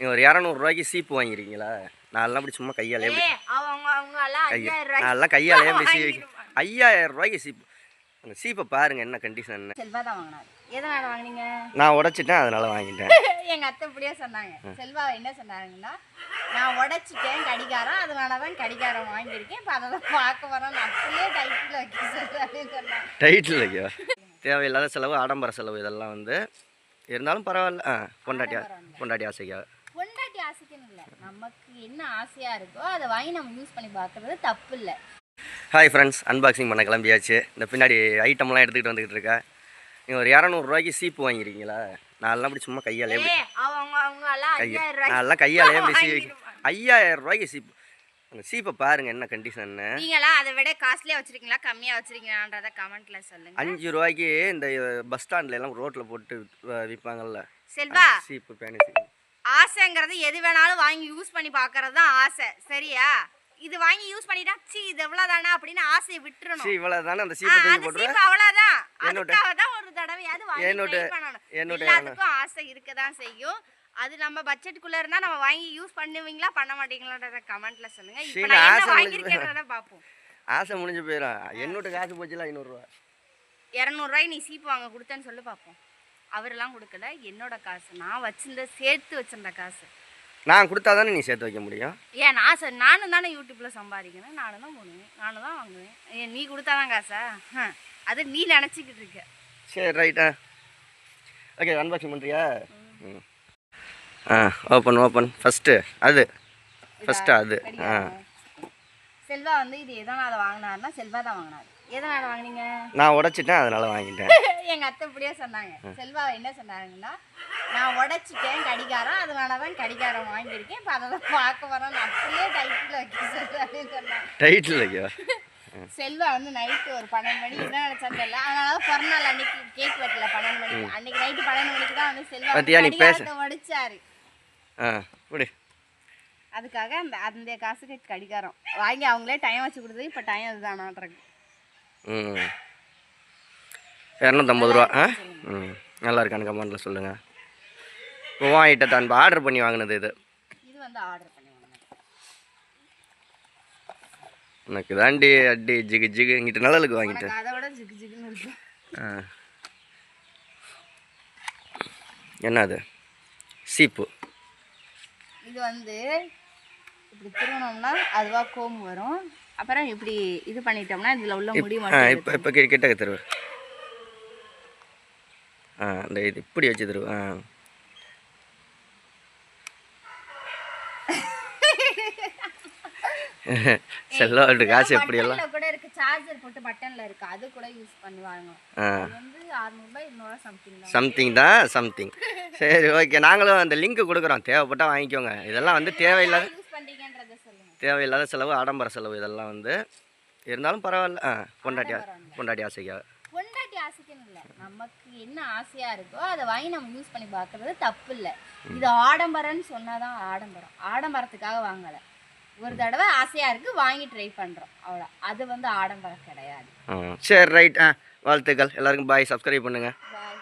நீங்கள் ஒரு இரநூறுவாய்க்கு சீப்பு வாங்கிருக்கீங்களா? நான்லாம் அப்படி சும்மா கையாலே எப்படி கையா நான்லாம் கையாலே எப்படி சீ. ஐயாயிரம் ரூபாய்க்கு சீப்பு. அந்த சீப்பை பாருங்க என்ன கண்டிஷன் என்ன. செல்வா தான் வாங்கினாரு எதனால வாங்குனீங்க? நான் உடைச்சிட்டேன் அதனால வாங்கிட்டேன். எங்க அத்தை இப்படியே சொன்னாங்க. செல்வா என்ன சொன்னாங்கன்னா நான் உடைச்சிட்டேன் கடிகாரம் அதனால தான் கடிகாரம் வாங்கியிருக்கேன். இப்போ அதை தான் பார்க்க வரேன் அப்படியே டைட்டில் வைக்க சொன்னாங்க. டைட்டில் ஐயோ தேவையில்லாத செலவு ஆடம்பர செலவு இதெல்லாம் வந்து இருந்தாலும் பரவாயில்ல. ஆ பொண்டாட்டி ஆ- பொண்டாட்டி ஆசைக்காக. இல்லை நமக்கு என்ன ஆசையா இருக்கோ அதை வாங்கி நம்ம யூஸ் பண்ணி பார்க்கறது தப்பு இல்லை ஹாய் ஃப்ரெண்ட்ஸ் அன்பாக்சிங் பண்ண கிளம்பியாச்சு. இந்த பின்னாடி ஐட்டம்லாம் எடுத்துக்கிட்டு வந்துக்கிட்டு இருக்கேன் நீங்கள் ஒரு இரநூறுவாய்க்கு சீப்பு வாங்கிருக்கீங்களா? நான்லாம் அப்படி சும்மா கையாலே நான்லாம் கையாலே எப்படி சீ. ஐயாயிரம் ரூபாய்க்கு சீப்பு. அந்த சீப்பை பாருங்க என்ன கண்டிஷன் நீங்களா அதை விட காஸ்ட்லியா வச்சிருக்கீங்களா கம்மியா வச்சிருக்கீங்களான்றத கமெண்ட்ல சொல்லுங்க. அஞ்சு ரூபாய்க்கு இந்த பஸ் ஸ்டாண்ட்ல எல்லாம் ரோட்டில் போட்டு விற்ப- விற்பாங்கல்ல செல்வா! சீப்பு பேனி சீப்பு. ஆசைங்கிறது எது வேணாலும் வாங்கி யூஸ் பண்ணி பார்க்கறது தான் ஆசை. சரியா? இது வாங்கி யூஸ் பண்ணிட்டா சி இது எவ்வளவுதானா அப்படின்னு ஆசையை விட்டுறணும். சீ இவ்வளோ தானே அந்த சீப்பை தூக்கி சீப்பு அவ்வளவுதான். அதுக்காக தான் ஒரு தடவையாவது வாங்கி try பண்ணணும். எல்லாத்துக்கும் ஆசை இருக்க தான் செய்யும். அது நம்ம பட்ஜெட்டுக்குள்ள இருந்தா நம்ம வாங்கி யூஸ் பண்ணுவீங்களா? பண்ண மாட்டீங்களான்றத கமெண்ட்ல சொல்லுங்க. இப்போ நான் என்ன வாங்கியிருக்கேன்றத பார்ப்போம். ஆசை முடிஞ்சு போயிடும் என்னோட காசு போச்சுல ஐநூறுரூவா இரநூறுவாய் நீ சீப்பு வாங்க கொடுத்தேன்னு சொல்லி பார்ப்போம். அவரெல்லாம் கொடுக்கல. என்னோட காசு நான் வச்சிருந்த சேர்த்து வச்சிருந்த காசு. நான் கொடுத்தா தானே நீ சேர்த்து வைக்க முடியும்? ஏன் நான் சார் நானும் தானே யூடியூப்ல சம்பாதிக்கிறேன். நானும் தான் போடுவேன். நானும் தான் வாங்குவேன். ஏன் நீ கொடுத்தாதான் காசா? ஹம், அது நீ நினச்சிக்கிட்டு இருக்க. சரி ரைட்டா ஓகே அன்பாக்சிங் பண்ணுறியா ஆ ஓப்பன் ஓப்பன் ஃபஸ்ட்டு அது. ஃபஸ்ட்டு அது. ஆ. செல்வா வந்து இது எதனால வாங்கினாருன்னா செல்வா தான் வாங்கினாரு. எதனால வாங்குனீங்க? நான் உடைச்சிட்டேன் அதனால வாங்கிட்டேன். எங்க அத்தை இப்படியே சொன்னாங்க. செல்வா என்ன சொன்னாங்கன்னா நான் உடைச்சிட்டேன் கடிகாரம் அதனால தான் கடிகாரம் வாங்கியிருக்கேன் இப்போ அதை பார்க்க வரேன் அப்படியே டைட்டில் வைக்க சொல்றாருன்னு சொன்னாங்க. டைட்டில் ஐயோ செல்வா வந்து நைட்டு ஒரு பன்னெண்டு மணி என்ன நினைச்சான்னு தெரியல. அதனால தான் பிறநாள் அன்னைக்கு கேக் வெட்டல பன்னெண்டு மணிக்கு. அன்னைக்கு நைட்டு பன்னெண்டு மணிக்கு தான் வந்து செல்வா உடைச்சாரு. ஆ அதுக்காக அந்த அந்த காசுக்கு கடிகாரம். வாங்கி அவங்களே டைம் வச்சு கொடுத்தது இப்போ டைம் அதுதானான்றது ம். இரநூத்தம்பது ரூபா ஆ? ம். நல்லா இருக்கான்னு கமெண்ட்டில் சொல்லுங்கள் இப்போ ஐட்டத்தை அன்பு ஆர்டர் பண்ணி வாங்கினது இது. இது வந்து ஆர்டர் பண்ணி உனக்கு தாண்டி அடி ஜிகு ஜிகு இங்கிட்ட நல்லலுக்கு வாங்கிட்டேன் எனக்கு அதை விட ஜிகு ஜிகுன்னு இருக்கு. ஆ. என்ன அது சீப்பு. இது வந்து இப்படி திருவனோம்னா அதுவா கோம்பு வரும். அப்புறம் இப்படி இது பண்ணிட்டோம்னா இதுல உள்ள முடி மட்டும் இப்போ இப்போ கிட்ட தருவு. ஆ இந்த இது இப்படி வச்சு தருவு. ஆ. செல்லோட்டு காசு எப்படியெல்லாம்? கூட இருக்கு. சார்ஜர் போட்டு பட்டன்ல இருக்கு. அது கூட யூஸ் பண்ணுவாங்க. வந்து அறுநூறுபா இருநூறுவா சம்திங் தான். சம்திங் தான் சம்திங் சரி ஓகே நாங்களும் அந்த லிங்க் கொடுக்குறோம். தேவைப்பட்டால் வாங்கிக்கோங்க. இதெல்லாம் வந்து தேவையில்லாத தேவையில்லாத செலவு ஆடம்பர செலவு இதெல்லாம் வந்து இருந்தாலும் பரவாயில்ல. ஆ பொண்டாட்டி ஆ- பொண்டாட்டி ஆசைக்காக பொண்டாட்டி ஆசைக்குன்னு இல்லை. நமக்கு என்ன ஆசையா இருக்கோ அதை வாங்கி நம்ம யூஸ் பண்ணி பார்க்கறது தப்பு இல்லை. இது ஆடம்பரம்னு சொன்னாதான் ஆடம்பரம். ஆடம்பரத்துக்காக வாங்கலை. ஒரு தடவை ஆசையா இருக்கு வாங்கி ட்ரை பண்றோம். அவ்வளோ அது வந்து ஆடம்பரம் கிடையாது. ஆ சரி ரைட் ஆ வாழ்த்துக்கள். எல்லாருக்கும் பாய் சப்ஸ்கிரைப் பண்ணுங்கள் பாய்